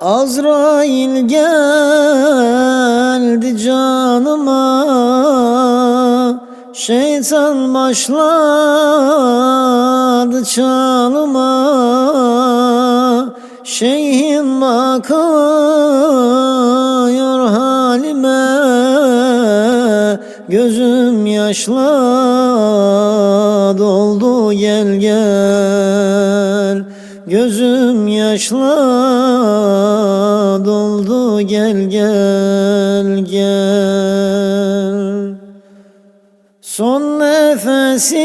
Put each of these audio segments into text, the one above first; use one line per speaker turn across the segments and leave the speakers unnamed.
Azrail geldi canıma Şeytan başladı çalıma. Şeyhim bakıyor halime Gözüm yaşla doldu gel gel. Gözüm yaşla doldu gel gel gel. Son nefesi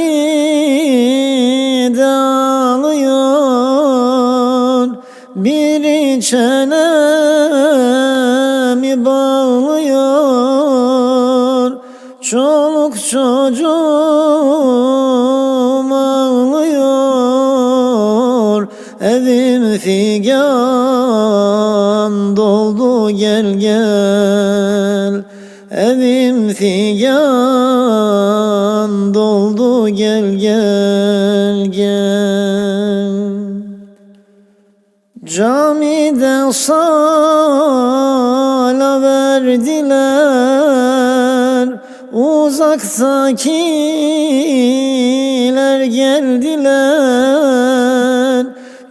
de alıyor. Bir çenemi bağlıyor? Çoluk çocuğum Evim figan doldu gel gel. Evim figan doldu gel gel gel. Camide sala verdiler Uzaktakiler geldiler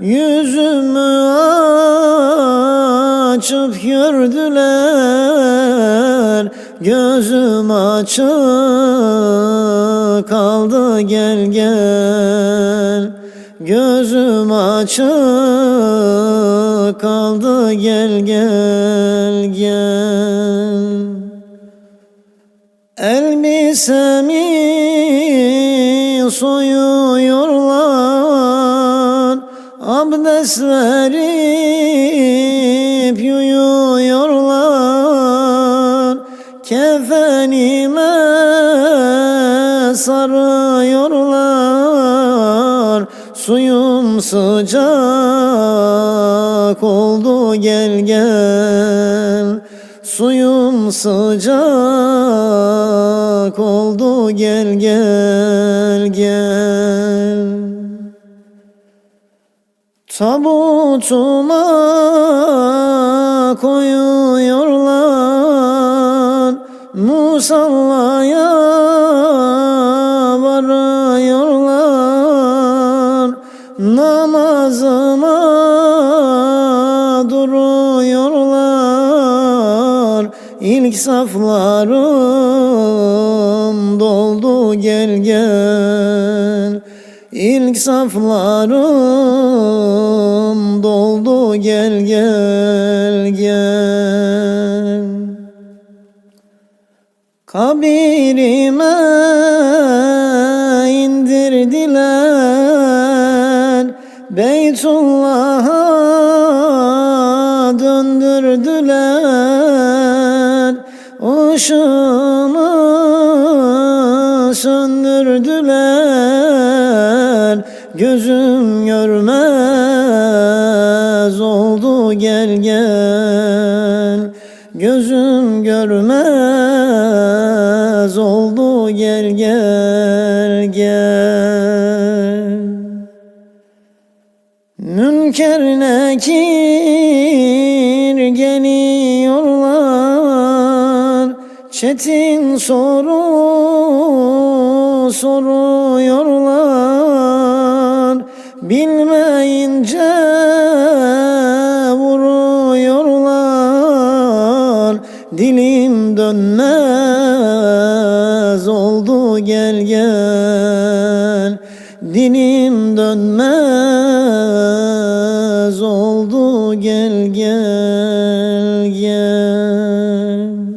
Yüzümü açıp gördüler Gözüm açık kaldı gel gel. Gözüm açık kaldı gel gel gel. Elbisemi soyuyorlar Abdest verip yuyuyorlar. Kefenime sarıyorlar. Suyum sıcak oldu gel gel. Suyum sıcak oldu gel gel gel Tabutuma koyuyorlar. Musallaya varıyorlar. Namazıma duruyorlar. İlk saflarım doldu gel gel İlk saflarım doldu gel gel gel. Kabirime indirdiler Beytullah'a döndürdüler. Işığımı söndürdüler Gözüm görmez oldu gel gel. Gözüm görmez oldu gel gel gel. Münker nekir Çetin soru soruyorlar. Bilmeyince vuruyorlar. Dilim dönmez oldu gel gel. Dilim dönmez oldu gel gel gel